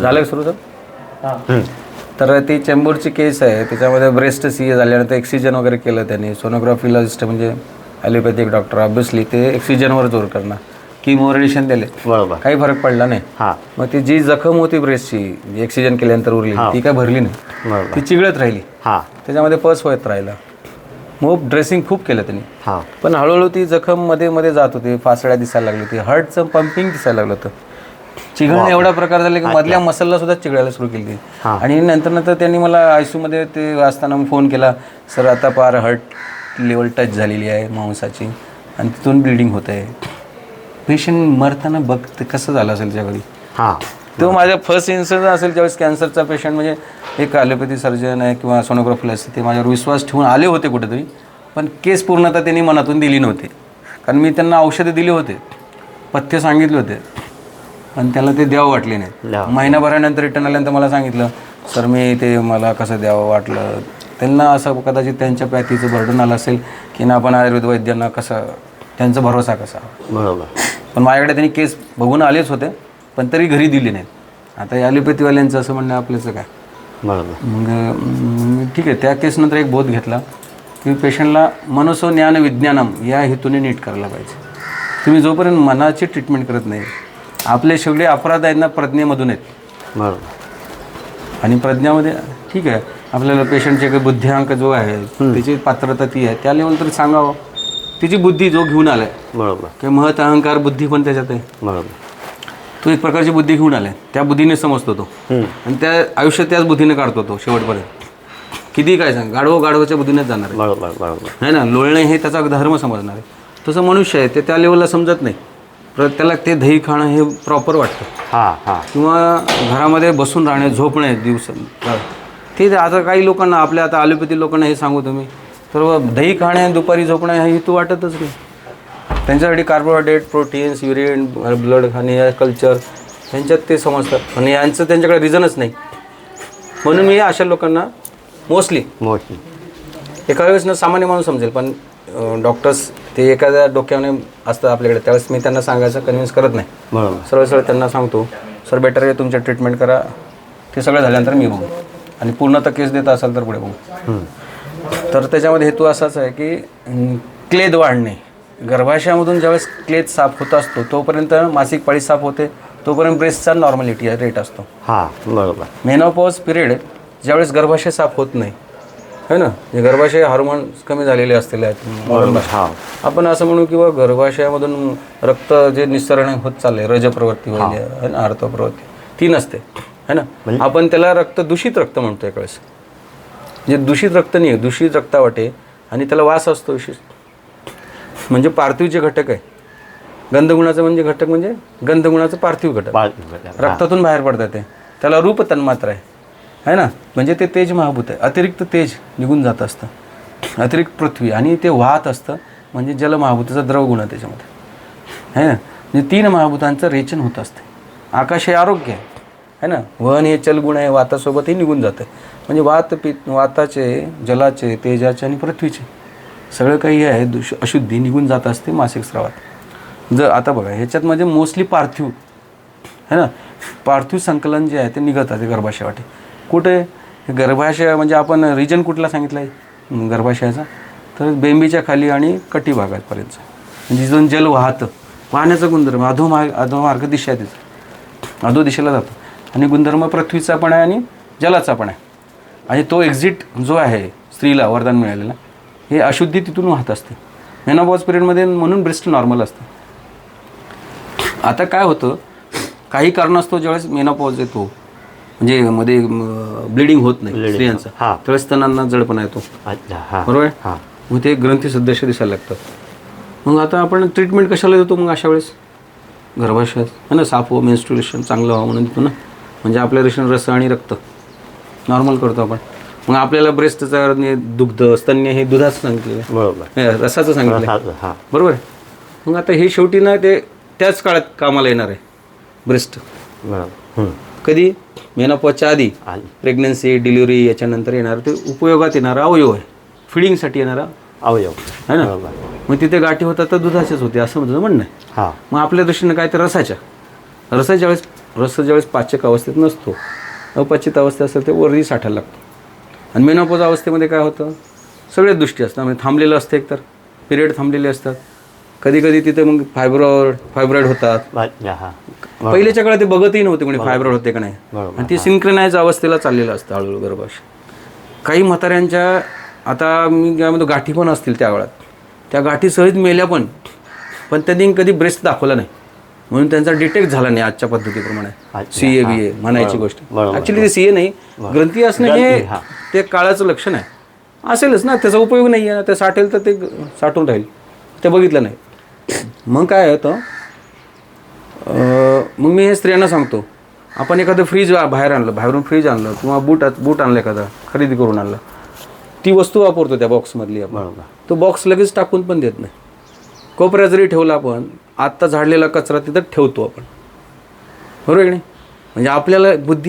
झालं का सुरू सर? हं. तर ती चेंबूरची केस आहे त्याच्यामध्ये ब्रेस्ट सी ए झाल्यानंतर एक्सिजन वगैरे केलं त्यांनी. सोनोग्राफिलॉजिस्ट म्हणजे ॲलोपॅथिक डॉक्टर ऑब्विसली ते एक्सिजनवर जोर करणार. किमो रेडिएशन दिले. बरोबर. काही फरक पडला नाही. हां. मग ती जी जखम होती ब्रेस्टची एक्सिजन केल्यानंतर उरली ती काय भरली नाही. ती चिघळत राहिली. हां. त्याच्यामध्ये पस होत राहिला. मग ड्रेसिंग खूप केलं त्यांनी. हां. पण हळूहळू ती जखममध्ये मध्ये जात होती फासड्या दिसायला लागली होती हार्टचं पंपिंग दिसायला लागलं होतं. चिघळणं एवढा प्रकार झाला की मधल्या मसलला सुद्धा चिघळायला सुरू केली. आणि नंतर नंतर त्यांनी मला आयसीयू मध्ये ते असताना फोन केला सर आता पार हार्ट लेवल टच झालेली आहे मांसाची आणि तिथून ब्लिडिंग होत आहे. पेशंट मरताना बघ ते कसं झालं असेल त्याच्याकडे हां. तो माझ्या फर्स्ट इन्सिडंट असेल ज्यावेळेस कॅन्सरचा पेशंट म्हणजे एक ॲलोपॅथी सर्जन आहे किंवा सोनोग्राफी असते ते माझ्यावर विश्वास ठेवून आले होते कुठेतरी पण केस पूर्णतः त्यांनी मनातून दिली नव्हती. कारण मी त्यांना औषधे दिले होते पथ्य सांगितले होते. पण त्याला ते द्यावं वाटले नाही. महिनाभरानंतर रिटर्न आल्यानंतर मला सांगितलं सर मी ते मला कसं द्यावं वाटलं? त्यांना असं कदाचित त्यांच्या पॅथीचं बर्डन आलं असेल की ना आपण आयुर्वेद वैद्यांना कसं त्यांचा भरोसा कसा? बरोबर. पण माझ्याकडे त्यांनी केस बघून आलेच होते पण तरी घरी दिले नाहीत. आता ॲलोपॅथीवाल्यांचं असं म्हणणं आपल्याचं काय? बरोबर. मग ठीक आहे त्या केसनंतर एक बोध घेतला की पेशंटला मनसो ज्ञान विज्ञानम या हेतूने नीट करायला पाहिजे. तुम्ही जोपर्यंत मनाची ट्रीटमेंट करत नाही आपले सगळे अपराध आहेत ना प्रज्ञेमधून आहेत. बरोबर. आणि प्रज्ञामध्ये ठीक आहे आपल्याला पेशंटचे काही बुद्ध्यांक जो आहे त्याची पात्रता ती आहे त्या लेवल तरी सांगावं. तिची बुद्धी जो घेऊन आलाय बरोबर. काही महत अहंकार बुद्धी पण त्याच्यात आहे? बरोबर. तो एक प्रकारची बुद्धी घेऊन आलाय त्या बुद्धीने समजतो तो. आणि त्या आयुष्यात त्याच बुद्धीने काढतो तो शेवटपर्यंत. किती काय सांग गाढव गाढवाच्या बुद्धीनेच जाणार आहे. ना लोळणे हे त्याचा धर्म समजणार आहे. तसं मनुष्य आहे ते त्या लेवलला समजत नाही. पर त्याला ते दही खाणं हे प्रॉपर वाटतं. हां हां. किंवा घरामध्ये बसून राहणे झोपणे दिवस ते आता काही लोकांना आपल्या आता ॲलोपॅथी लोकांना हे सांगू तुम्ही. तर दही खाणे दुपारी झोपणे हे हेतू वाटतच नाही. त्यांच्यासाठी कार्बोहायड्रेट प्रोटीन्स युरिन ब्लड खाणे कल्चर त्यांच्यात ते समजतात. आणि यांचं त्यांच्याकडे रिझनच नाही. म्हणून मी अशा लोकांना मोस्टली मोठी एका वेळेस ना सामान्य माणूस समजेल पण डॉक्टर्स ते एखाद्या डोक्याने असतात आपल्याकडे. त्यावेळेस मी त्यांना सांगायचं कन्व्हिन्स करत नाही. बरोबर. सरळ सरळ त्यांना सांगतो सर बेटर आहे तुमच्या ट्रीटमेंट करा. ते सगळं झाल्यानंतर मी बघू. आणि पूर्णतः केस देत असाल तर पुढे बघू. हं. तर त्याच्यामध्ये हेतू असाच आहे की क्लेद वाढणे. गर्भाशयामधून ज्यावेळेस क्लेद साफ होत असतो तोपर्यंत मासिक पाळी साफ होते. तोपर्यंत ब्रेस्टचा नॉर्मॅलिटी रेट असतो. हां बरोबर. मेनोपॉज पिरियड ज्यावेळेस गर्भाशय साफ होत नाही है ना? जे गर्भाशय हार्मोन कमी झालेले असलेले आहेत. हां. आपण असं म्हणू किंवा गर्भाशयामधून रक्त जे निस्सरण होत चाललंय रज प्रवृत्ती वगैरे है ना अर्थ प्रवृत्ती ती नसते. है ना? आपण त्याला रक्त दूषित रक्त म्हणतो एक वेळेस जे दूषित रक्त नाही दूषित रक्तावाटे आणि त्याला वास असतो विशेष. म्हणजे पार्थिव जे घटक आहे गंधगुणाचं म्हणजे घटक म्हणजे गंधगुणाचं पार्थिव घटक. रक्तातून बाहेर पडतात ते. त्याला रूप तन्मात्र आहे. है ना? म्हणजे ते तेज महाभूत आहे. अतिरिक्त तेज निघून जात असतं. अतिरिक्त पृथ्वी आणि ते वाहत असतं. म्हणजे जल द्रव द्रवगुण आहे त्याच्यामध्ये. है ना? म्हणजे तीन महाभूतांचं रेचन होत असते. आकाश हे आरोग्य आहे. है ना? वन हे चलगुण आहे. वातासोबतही निघून जातं. म्हणजे वात पित वाताचे जलाचे तेजाचे आणि पृथ्वीचे. सगळं काही आहे. दुष अशुद्धी निघून जात असते मासिक स्रावात. जर आता बघा ह्याच्यात म्हणजे मोस्टली पार्थिव. है ना? पार्थिव संकलन जे आहे ते निघत असते गर्भाशयावाटे कुठे? हे गर्भाशय म्हणजे आपण रिजन कुठला सांगितलं आहे गर्भाशयाचा. तर बेंबीच्या खाली आणि कटी भागापर्यंत. म्हणजे जिथून जल वाहतं. वाहण्याचा गुणधर्म अधोमार्ग अधोमार्ग दिशा आहे तिचा अधो दिशेला जातो. आणि गुणधर्म पृथ्वीचा पण आहे आणि जलाचा पण आहे. आणि तो एक्झिट जो आहे स्त्रीला वरदान मिळालेला हे अशुद्धी तिथून वाहत असते. मेनोपॉज पिरियडमध्ये म्हणून ब्रेस्ट नॉर्मल असतं. आता काय होतं? काही कारणास्तव ज्यावेळेस मेनोपॉज येतो म्हणजे मध्ये ब्लिडिंग होत नाही स्त्रियांचा. हां. त्यावेळेस स्तनांना जडपणा येतो. हां. बरोबर? हां. मग ते ग्रंथी सदस्य दिसायला लागतात. मग आता आपण ट्रीटमेंट कशाला देतो मग अशा वेळेस? गर्भाशयात. है ना साफ हो मेन्स्ट्रुलेशन चांगलं व्हावं म्हणून देतो ना. म्हणजे आपल्या रेशन रस आणि रक्त. नॉर्मल करतो आपण. मग आपल्याला ब्रेस्टचा दुग्ध स्तन्य हे दुधाचं सांगितलेलं. बरोबर. रसाचं सांगितलं बरोबर? मग आता हे शेवटी ना ते त्याच काळात कामाला येणार आहे. ब्रेस्ट बरोबर. कधी? मेनोपॉजच्या आधी. आली प्रेग्नन्सी डिलिव्हरी याच्यानंतर येणार ते उपयोगात येणारा अवयव आहे. फिडिंगसाठी येणारा अवयव. है ना? मग तिथे गाठी होतात तर दुधाचेच होते असं माझं म्हणणं आहे. हां. मग आपल्या दृष्टीनं काय तर रसाच्या. रसाच्या वेळेस रस ज्यावेळेस पाचक अवस्थेत नसतो. अपचित अवस्थेत असेल ते वरही साठायला लागतो. आणि मेनोपोज अवस्थेमध्ये काय होतं? सगळ्याच दृष्टी असतात. म्हणजे थांबलेलं असतं एकतर. पिरियड थांबलेले असतात. कधी कधी तिथे मग फायब्रॉइड फायब्रॉइड होतात. पहिल्याच्या काळात ते बघतही नव्हते कोणी फायब्रॉइड होते का नाही. आणि ती सिंक्रेनाइज अवस्थेला चाललेलं असतं हळूहळू गर्भाशय. काही म्हाताऱ्यांच्या आता मी काय म्हणतो गाठी पण असतील त्या काळात. त्या गाठी सहज मेल्या पण पण त्यांनी कधी ब्रेस्ट दाखवला नाही. म्हणून त्यांचा डिटेक्ट झाला नाही आजच्या पद्धतीप्रमाणे. अच्छा, सी ए बी ए म्हणायची गोष्ट. ॲक्च्युली ते सी ए नाही. ग्रंथी असणं हे हा. ते काळाचं लक्षण आहे. असेलच ना त्याचा उपयोग नाही आहे. ते साठेल तर ते साठून राहील. ते बघितलं नाही. मग काय होतं? मग मी हे स्त्रियांना सांगतो आपण एखादं फ्रीज बाहेर आणलं बाहेरून फ्रीज आणलं किंवा बूट बूट आणलं एखादा खरेदी करून आणलं ती वस्तू वापरतो त्या बॉक्समधली आपण. तो बॉक्स लगेच टाकून पण देत नाही. कोपऱ्यात जरी ठेवला आपण आत्ता झाडलेला कचरा तिथं ठेवतो आपण. बरोबर की नाही? म्हणजे आपल्याला बुद्धी